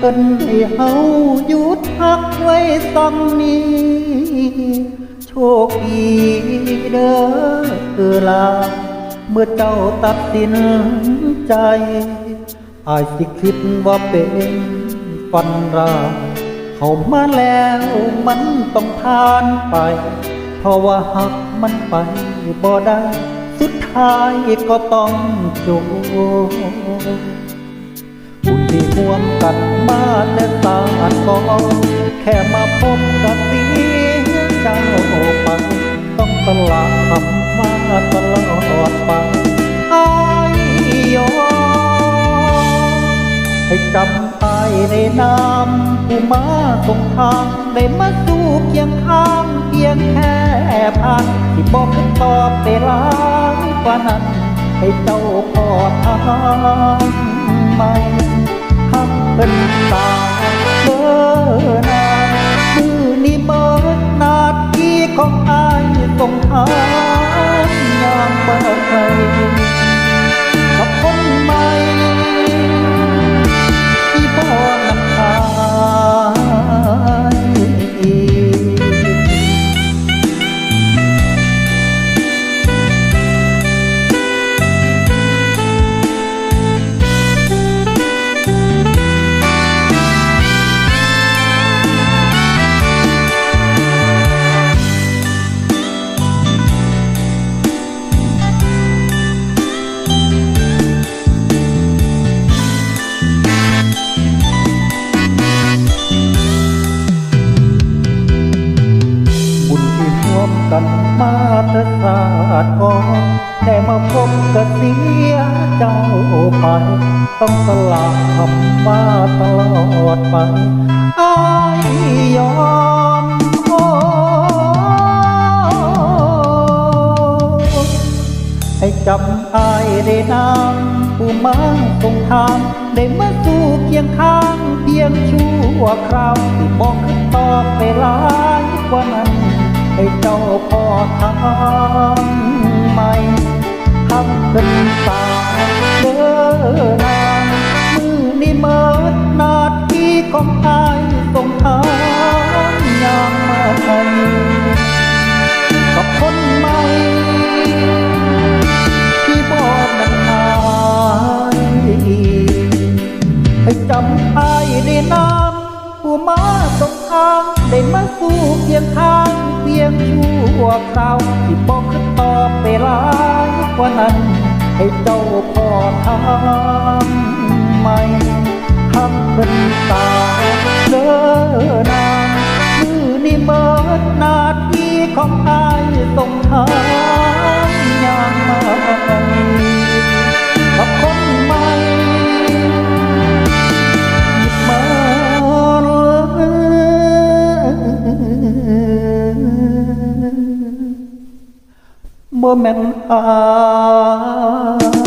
เอิ้นให้เฮาหยุดพักไว้ซ้ำนี้โชคดีเด้อเออลา เมื่อเจ้าตัดสินใจอายสิคิดว่าเป็นฝันร้ายเข้ามาแล้วมันต้องผ่านไป เพราะว่าหักมันไปบ่ได้ สุดท้ายก็ต้องจบ ที่ห่วมกันมาแต่ตาดก็แค่มาพบกับเสียเจ้าไปต้องสละคำมาตลอดไปอายยอมให้จำอายในนามผู้มาส่งทางได้มาสู่เคียงข้างเพียงแค่ผ่านที่บอกคำตอบได้หลายกว่านั้นให้เจ้าพอทาง เป็นตาเดินานมือนี้เบิดนาทีของอายส่งทางอย่างเบิดไปกับ กันมาตศาสตร์ก่อนได้มาพบกับเสียเจ้าไปต้องสละคำมาตลอดไปอายยอมโอ้ให้จำอายได้นามผู้มาส่งทางได้มาสู่เคียงข้างเพียงชั่วคราวที่บอกตอบไปหลายกว่านั้น พอทางใหม่ทำเป็นตาเดินนางมือนี้เมิดนาทีของอายส่งทางยางมาให้กับคนใหม่ที่บอกนันทายให้จำอายได้นามผู้มาสงทางได้มาสู่เพียงทาง ยงชั่วคราวที่บอกคือตอบไปหลายกว่านั้น ให้เจ้าพอทำไหม่ทำเป็นตาเลย บ่แม่นอา